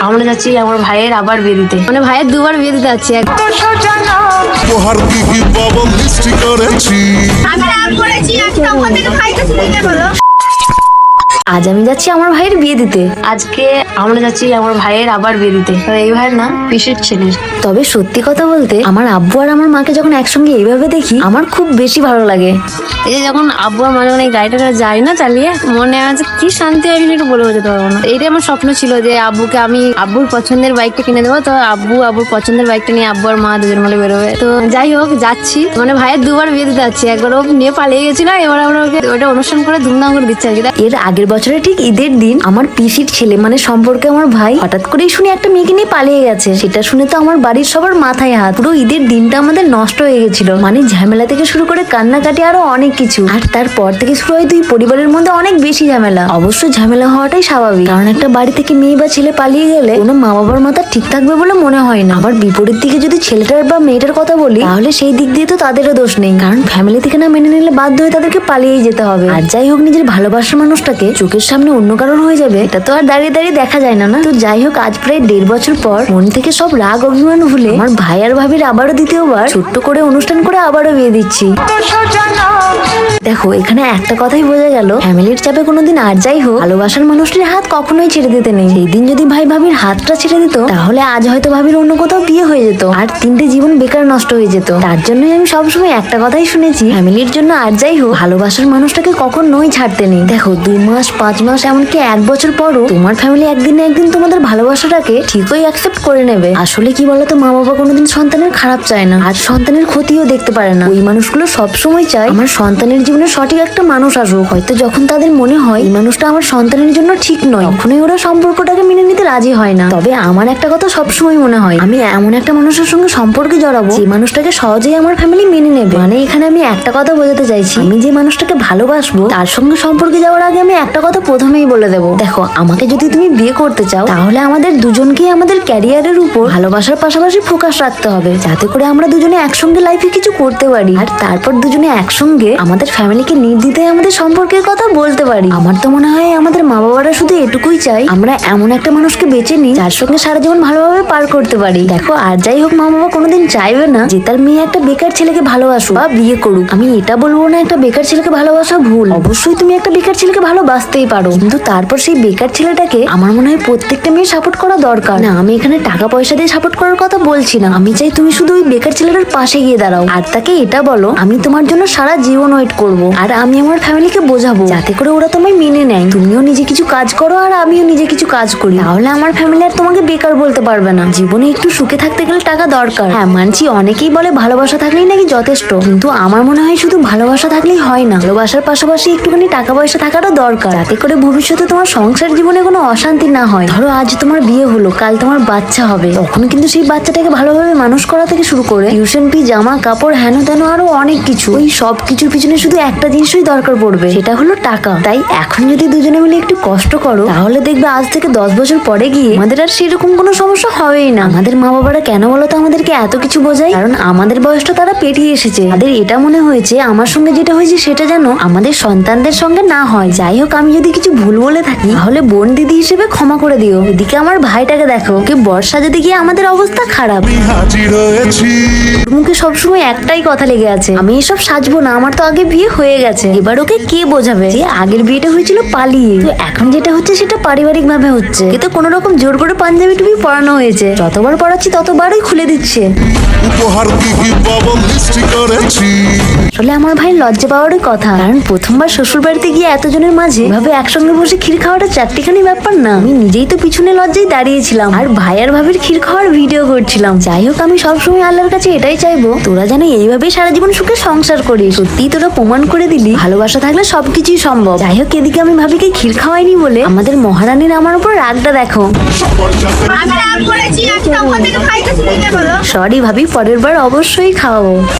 আমরা যাচ্ছি আমার ভাইয়ের আবার বিয়ে দিতে মানে ভাইয়ের দুবার বিয়ে দিতে যাচ্ছি উপহার কি কি পাবো মিষ্টি করেছি আমি রাগ করেছি আজকে ওখান থেকে আজ আমি যাচ্ছি আমার ভাইয়ের বিয়ে দিতে। আজকে আমরা যাচ্ছি আমার ভাইয়ের আবার বিয়ে দিতে। এই ভাইয়ের না পিসের ছেলের তবে সত্যি কথা বলতে, আমার আব্বু আর আমার মাকে যখন একসঙ্গে এইভাবে দেখি, আমার খুব বেশি ভালো লাগে। এই যে যখন আব্বু আর মা যখন এই গাড়িটা যায় না চালিয়ে, মনে যে কি শান্তি আমি একটু বলে বোঝাতে পারব না। এইটাই আমার স্বপ্ন ছিল যে আব্বুকে আমি আব্বুর পছন্দের বাইকটা কিনে দেবো। তো আব্বু আব্বুর পছন্দের বাইকটা নিয়ে আব্বু আর মা দুজন মিলে বেরোবে। তো যাই হোক, যাচ্ছি। মানে ভাইয়ের দুবার বিয়ে দিতে যাচ্ছি। একবার ও নিয়ে পালিয়ে গেছিল, এবার আমরা ওকে ওটা অনুষ্ঠান করে ধুমধাম করে দিচ্ছি আর এর আগের বছরে ঠিক ঈদের দিন আমার পিসির ছেলে মানে সম্পর্কে আমার ভাই হঠাৎ করেই শুনে একটা মেয়েকে নিয়ে পালিয়ে গেছে। সেটা শুনে তো আমার বাড়ির সবার মাথায় হাত। পুরো ঈদের দিনটা আমাদের নষ্ট হয়ে গেছিল। মানে ঝামেলা থেকে শুরু করে কান্নাকাটি আরও অনেক কিছু। আর তারপর থেকে শুরু হয় দুই পরিবারের মধ্যে অনেক বেশি ঝামেলা। অবশ্য ঝামেলা হওয়াটাই স্বাভাবিক। কারণ একটা বাড়ি থেকে মেয়ে বা ছেলে পালিয়ে গেলে কোনো মা বাবার মাথা ঠিক থাকবে বলে মনে হয় না। আবার বিপরীত দিকে যদি ছেলেটার বা মেয়েটার কথা বলি, তাহলে সেই দিক দিয়ে তো তাদেরও দোষ নেই। কারণ ফ্যামিলি থেকে না মেনে নিলে বাধ্য হয়ে তাদেরকে পালিয়ে যেতে হবে। আর যাই হোক, নিজের ভালোবাসার মানুষটাকে চোখের সামনে অন্য কারোর হয়ে যাবে, এটা তো আর দাঁড়িয়ে দাঁড়িয়ে দেখা যায় না না? তো যাই হোক, আজ প্রায় দেড় বছর পর মন থেকে সব রাগ, অভিমান ভুলে আমার ভাই আর ভাবির আবারও দ্বিতীয়বার ছোট্ট করে অনুষ্ঠান করে আবারও বিয়ে দিচ্ছি। দেখো, এখানে একটা কথাই বোঝা গেল, ফ্যামিলির চাপে কোনোদিন আর যাই হোক, ভালোবাসার মানুষটির হাত কখনোই ছেড়ে দিতে নেই। সেই দিন যদি ভাই ভাবির হাতটা ছেড়ে দিত, তাহলে আজ হয়তো ভাবির অন্য কোথাও বিয়ে হয়ে যেত, আর তিনটে জীবন বেকার নষ্ট হয়ে যেত। তার জন্যই আমি সবসময় একটা কথাই শুনেছি, ফ্যামিলির জন্য আর যাই হোক, ভালোবাসার মানুষটাকে কখনোই ছাড়তে নেই। দেখো, দুই মাস পাঁচ মাস এমনকি এক বছর পরও তোমার ফ্যামিলি একদিন না একদিন তোমাদের ভালোবাসাটাকে ঠিকই অ্যাকসেপ্ট করে নেবে। আসলে কি বলতো মা বাবা কোনোদিন সন্তানের খারাপ চায় না, আর সন্তানের ক্ষতিও দেখতে পারে না। ওই মানুষগুলো সবসময় চায় আমার সন্তানের জীবনে সঠিক একটা মানুষ আসুক। হয়তো যখন তাদের মনে হয় এই মানুষটা আমার সন্তানের জন্য ঠিক নয়, তখনই ওরা সম্পর্কটাকে মেনে নিতে রাজি হয় না। তবে আমার একটা কথা সবসময় মনে হয়, আমি এমন একটা মানুষের সঙ্গে সম্পর্কে জড়াবো যে মানুষটাকে সহজেই আমার ফ্যামিলি মেনে নেবে। মানে এখানে আমি একটা কথা বোঝাতে চাইছি, আমি যে মানুষটাকে ভালোবাসবো, তার সঙ্গে সম্পর্কে যাওয়ার আগে আমি একটা কথা প্রথমেই বলে দেবো। দেখো, আমাকে যদি তুমি বিয়ে করতে চাও, তাহলে আমাদের দুজনকেই আমাদের ক্যারিয়ারের উপর ভালোবাসার পাশাপাশি ফোকাস রাখতে হবে। যাতে করে আমরা দুজনে একসঙ্গে লাইফে কিছু করতে পারি। আর তারপর দুজনে একসঙ্গে আমাদের ফ্যামিলিকে নির্দ্বিধায় আমাদের সম্পর্কের কথা বলতে পারি। আমার তো মনে হয় আমাদের মা বাবারা শুধু এটুকুই চাই আমরা এমন একটা মানুষকে বেছে নিই, যার সঙ্গে সারা জীবন ভালোভাবে পার করতে পারি। দেখো, আর যাই হোক মা বাবা কোনোদিন চাইবে না যে তার মেয়ে একটা বেকার ছেলেকে ভালোবাসুক বা বিয়ে করুক। আমি এটা বলব না, একটা বেকার ছেলেকে ভালোবাসা ভুল। অবশ্যই তুমি একটা বেকার ছেলেকে ভালোবাসতেই পারো। কিন্তু তারপর সেই বেকার ছেলেটাকে আমার মনে হয় প্রত্যেকটা মেয়ে সাপোর্ট করা দরকার। না, আমি এখানে টাকা পয়সা দিয়ে সাপোর্ট করার কথা বলছি না। আমি চাই তুমি শুধু ওই বেকার ছেলেটার পাশে গিয়ে দাঁড়াও। আর তাকে এটা বলো, আমি তোমার জন্য সারা জীবন ওয়েট করব। আর আমি আমার ফ্যামিলিকে বোঝাবো, যাতে করে ওরা তোমায় মেনে নেয়। তুমিও নিজে কিছু কাজ করো আর আমিও নিজে কিছু কাজ করি। তাহলে আমার ফ্যামিলি আর তোমাকে বেকার বলতে পারবে না। জীবনে একটু সুখে থাকতে গেলে টাকা দরকার। হ্যাঁ মানছি অনেকেই বলে ভালোবাসা থাকলেই নাকি যথেষ্ট। কিন্তু আমার মনে হয় শুধু ভালোবাসা থাকলেই হয় না। ভালোবাসার পাশাপাশি একটুখানি টাকা পয়সা থাকারও দরকার। যাতে করে ভবিষ্যতে তোমার সংসার জীবনে কোনো অশান্তি না হয়। ধরো আজ তোমার বিয়ে হলো, কাল তোমার বাচ্চা হবে। তখন কিন্তু সেই বাচ্চাটাকে ভালোভাবে মানুষ করা থেকে শুরু করে, টিউশন ফি, জামা, কাপড় হেন তেন আরও অনেক কিছু। ওই সব কিছুর পিছনে শুধু একটা জিনিসই দরকার পড়বে, সেটা হলো টাকা। তাই এখন যদি দুজনে মিলে একটু কষ্ট করো, তাহলে দেখবে আজ থেকে দশ বছর পরে গিয়ে আমাদের আর সেরকম কোনো সমস্যা হবেই না। আমাদের মা বাবারা কেন বলো তো আমাদেরকে এত কিছু বোঝায়? কারণ আমাদের বয়সটা তারা পেরিয়ে এসেছে। তাদের এটা মনে হয়েছে, আমার সঙ্গে যেটা হয়েছে সেটা যেন আমাদের সন্তানদের সঙ্গে না হয়। যাই হোক, আমি যদি কিছু ভুল বলে থাকি তাহলে বোন দিদি হিসেবে ক্ষমা করে দিও। এদিকে আমার ভাইটাকে দেখো ওকে বর্ষা যদি গিয়ে আমাদের অবস্থা খারাপ। আমি মুখে সবসময় একটাই কথা লেগে আছে আমি এসব সাজবো না আমার তো আগে বিয়ে হয়ে গেছে। এবার ওকে কে বোঝাবে যে আগের বিয়েটা হয়েছিল পালিয়ে? তো এখন যেটা হচ্ছে সেটা পারিবারিক ভাবে হচ্ছে। কিন্তু কোনো রকম জোর করে পাঞ্জাবি টুপি পরানো হয়েছে। যতবার পড়াচ্ছি ততবারই খুলে দিচ্ছে। উপহার কি কি আসলে আমার ভাই লজ্জা পাওয়ারই কথা কারণ প্রথমবার শ্বশুর বাড়িতে গিয়ে এতজনের মাঝে এভাবে একসঙ্গে বসে ক্ষীর খাওয়াটা চারটিখানি ব্যাপার না। আমি নিজেই তো পিছনে লজ্জায় দাঁড়িয়েছিলাম। আর ভাইয়ার ভাবের ক্ষীর খাওয়ার ভিডিও করছিলাম। যাই হোক আমি সবসময় আল্লাহর কাছে এটাই চাইব। তোরা যেন এইভাবেই সারা জীবন সুখে সংসার করিস। সত্যি তোরা প্রমাণ করে দিলি ভালোবাসা থাকলে সবকিছুই সম্ভব। যাই হোক এদিকে আমি ভাবিকে ক্ষীর খাওয়াইনি বলে আমাদের মহারানীর আমার উপর রাগটা দেখো। সরি ভাবি পরের বার অবশ্যই খাওয়াবো।